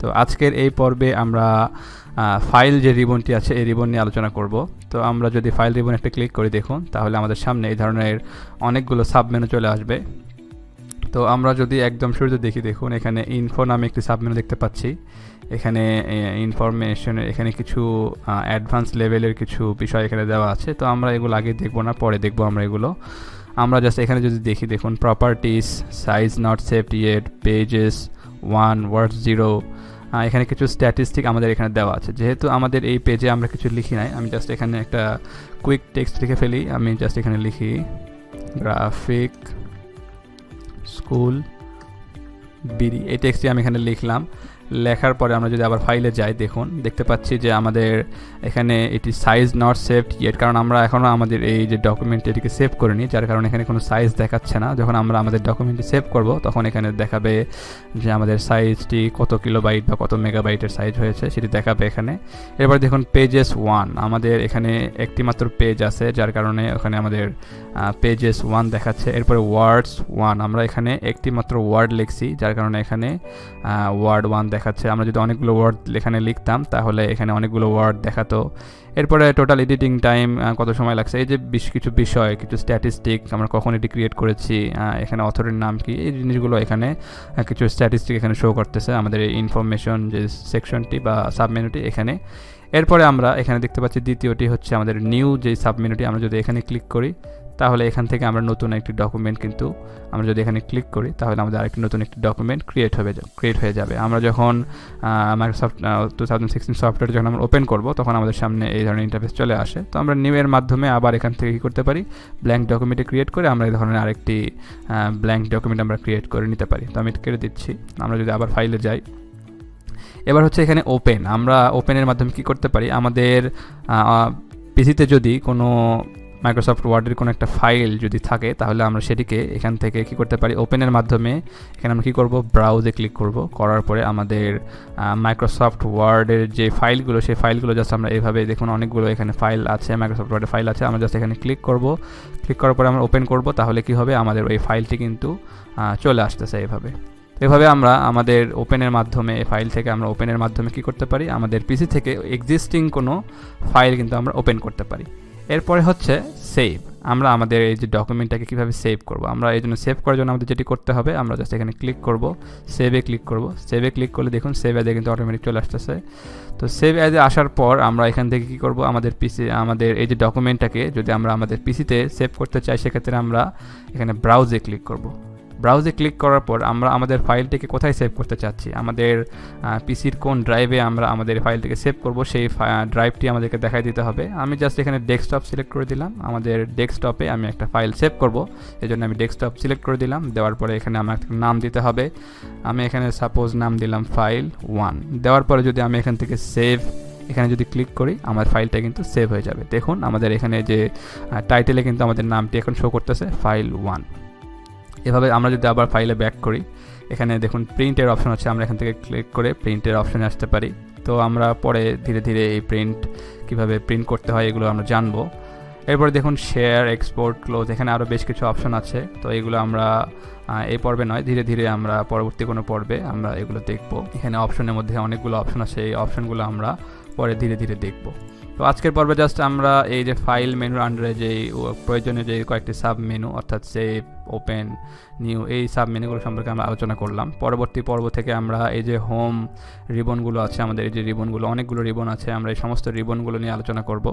তো আজকের এই পর্বে আমরা ফাইল যে রিবনটি আছে, এই রিবন নিয়ে আলোচনা করব। তো আমরা যদি ফাইল রিবন একটা ক্লিক করি দেখুন, তাহলে আমাদের সামনে এই ধরনের অনেকগুলো সাবমেনু চলে আসবে। তো আমরা যদি একদম শুরুতে দেখি, দেখুন এখানে ইনফো নামে একটি সাবমেনু দেখতে পাচ্ছি। এখানে ইনফরমেশন এখানে কিছু অ্যাডভান্স লেভেলের কিছু বিষয় এখানে দেওয়া আছে। তো আমরা এগুলো আগে দেখব না, পরে দেখব আমরা এগুলো। আমরা জাস্ট এখানে যদি দেখি, দেখুন properties size not saved yet pages one word zero এখানে কিছু স্ট্যাটিস্টিক আমাদের এখানে দেওয়া আছে। যেহেতু আমাদের এই পেজে আমরা কিছু লিখি নাই, আমি জাস্ট এখানে একটা কুইক টেক্সট লিখে ফেলি। আমি জাস্ট এখানে লিখি গ্রাফিক স্কুল বিডি এই টেক্সটটি আমি এখানে লিখলাম। লেখার পরে আমরা যদি আবার ফাইলে যাই, দেখুন, দেখতে পাচ্ছি যে আমাদের এখানে এটি সাইজ নট সেভড ইয়েট কারণ আমরা এখনও আমাদের এই যে ডকুমেন্ট এটিকে সেভ করিনি, যার কারণে এখানে কোনো সাইজ দেখাচ্ছে না। যখন আমরা আমাদের ডকুমেন্টটি সেভ করব, তখন এখানে দেখাবে যে আমাদের সাইজটি কত কিলোবাইট বা কত মেগাবাইটের সাইজ হয়েছে, সেটি দেখাবে এখানে। এরপর দেখুন পেজেস ওয়ান আমাদের এখানে একটি মাত্র পেজ আছে, যার কারণে ওখানে আমাদের পেজেস ওয়ান দেখাচ্ছে। এরপরে ওয়ার্ডস ওয়ান আমরা এখানে একটি মাত্র ওয়ার্ড লিখছি, যার কারণে এখানে ওয়ার্ড ওয়ান দেখাচ্ছে। আমরা যদি অনেকগুলো ওয়ার্ড এখানে লিখতাম, তাহলে এখানে অনেকগুলো ওয়ার্ড দেখাতো। এরপরে টোটাল এডিটিং টাইম কত সময় লাগছে? এই যে বেশ কিছু বিষয়, কিছু স্ট্যাটিস্টিক আমরা কখন এটি ক্রিয়েট করেছি এখানে অথরের নাম কি, এই জিনিসগুলো এখানে কিছু স্ট্যাটিস্টিক এখানে শো করতেছে। আমাদের এই ইনফরমেশন যে সেকশনটি বা সাবমেনুটি এখানে। এরপরে আমরা এখানে দেখতে পাচ্ছি দ্বিতীয়টি হচ্ছে আমাদের নিউ যে সাবমেনুটি আমরা যদি এখানে ক্লিক করি তাহলে এখান থেকে আমরা নতুন একটি ডকুমেন্ট কিন্তু আমরা যদি এখানে ক্লিক করি, তাহলে আমাদের আরেকটি নতুন একটি ডকুমেন্ট ক্রিয়েট হবে ক্রিয়েট হয়ে যাবে। আমরা যখন Microsoft two thousand sixteen software যখন আমরা ওপেন করব, তখন আমাদের সামনে এই ধরনের ইন্টারফেস চলে আসে। তো আমরা নিউ এর মাধ্যমে আবার এখান থেকে কী করতে পারি? ব্ল্যাঙ্ক ডকুমেন্টে ক্রিয়েট করে আমরা এই ধরনের আরেকটি ব্ল্যাঙ্ক ডকুমেন্ট আমরা ক্রিয়েট করে নিতে পারি। তো আমি কেটে দিচ্ছি। আমরা যদি আবার ফাইলে যাই, এবার হচ্ছে এখানে ওপেন আমরা ওপেনের মাধ্যমে কি করতে পারি? আমাদের পিসিতে যদি কোনো মাইক্রোসফট ওয়ার্ডের কোনো একটা ফাইল যদি থাকে, তাহলে আমরা সেটিকে এখান থেকে কি করতে পারি? ওপেনের মাধ্যমে এখানে আমরা কী করব? ব্রাউজে ক্লিক করব। করার পরে আমাদের মাইক্রোসফট ওয়ার্ডের যে ফাইলগুলো সেই ফাইলগুলো জাস্ট আমরা এইভাবে দেখুন অনেকগুলো এখানে ফাইল আছে মাইক্রোসফট ওয়ার্ডের ফাইল আছে। আমরা জাস্ট এখানে ক্লিক করব। ক্লিক করার পরে আমরা ওপেন করব। তাহলে কি হবে? আমাদের ওই ফাইলটি কিন্তু চলে আসতেছে এইভাবে এভাবে আমরা আমাদের ওপেনের মাধ্যমে ফাইল থেকে আমরা ওপেনের মাধ্যমে কি করতে পারি? আমাদের পিসি থেকে এক্সিস্টিং কোনো ফাইল কিন্তু আমরা ওপেন করতে পারি। এরপরে হচ্ছে সেভ আমরা আমাদের এই যে ডকুমেন্টটাকে কীভাবে সেভ করব? আমরা এই জন্য সেভ করার জন্য আমাদের যেটি করতে হবে, আমরা জাস্ট এখানে ক্লিক করব সেভে ক্লিক করব। সেভে ক্লিক করলে দেখুন সেভ অ্যাজে কিন্তু অটোমেটিক চলে আসতেছে। তো সেভ অ্যাজে আসার পর আমরা এখান থেকে কী করব? আমাদের পিসি আমাদের এই যে ডকুমেন্টটাকে যদি আমরা আমাদের পিসিতে সেভ করতে চাই, সেক্ষেত্রে আমরা এখানে ব্রাউজে ক্লিক করব। ব্রাউজে ক্লিক করার পর আমরা আমাদের ফাইলটিকে কোথায় সেভ করতে চাচ্ছি? আমাদের পিসির কোন ড্রাইভে আমরা আমাদের ফাইলটিকে সেভ করব? সেই ড্রাইভটি আমাদেরকে দেখাই দিতে হবে। আমি জাস্ট এখানে ডেস্কটপ সিলেক্ট করে দিলাম। আমাদের ডেস্কটপে আমি একটা ফাইল সেভ করব। এই জন্য আমি ডেস্কটপ সিলেক্ট করে দিলাম। দেওয়ার পরে এখানে আমার নাম দিতে হবে। আমি এখানে সাপোজ নাম দিলাম ফাইল ওয়ান দেওয়ার পরে যদি আমি এখান থেকে সেভ এখানে যদি ক্লিক করি, আমার ফাইলটা কিন্তু সেভ হয়ে যাবে। দেখুন, আমাদের এখানে যে টাইটেলে কিন্তু আমাদের নামটি এখন শো করতেছে ফাইল ওয়ান এভাবে আমরা যদি আবার ফাইলে ব্যাক করি, এখানে দেখুন প্রিন্টের অপশন আছে, আমরা এখান থেকে ক্লিক করে প্রিন্টের অপশনে আসতে পারি। তো আমরা পরে ধীরে ধীরে এই প্রিন্ট কীভাবে প্রিন্ট করতে হয় এগুলো আমরা জানব। এরপরে দেখুন শেয়ার এক্সপোর্ট ক্লোজ এখানে আরও বেশ কিছু অপশন আছে। তো এগুলো আমরা এই পর্বে নয়, ধীরে ধীরে আমরা পরবর্তী কোনো পর্বে আমরা এগুলো দেখব। এখানে অপশনের মধ্যে অনেকগুলো অপশন আছে, এই অপশনগুলো আমরা পরে ধীরে ধীরে দেখব। তো আজকের পর্বে জাস্ট আমরা এই যে ফাইল মেনুর আন্ডারে যে প্রয়োজনীয় যে কয়েকটি সাব মেনু অর্থাৎ সেভ ওপেন নিউ এই সাব মেনুগুলো সম্পর্কে আমরা আলোচনা করলাম। পরবর্তী পর্ব থেকে আমরা এই যে হোম রিবনগুলো আছে, আমাদের এই যে রিবনগুলো অনেকগুলো রিবন আছে, আমরা এই সমস্ত রিবনগুলো নিয়ে আলোচনা করব।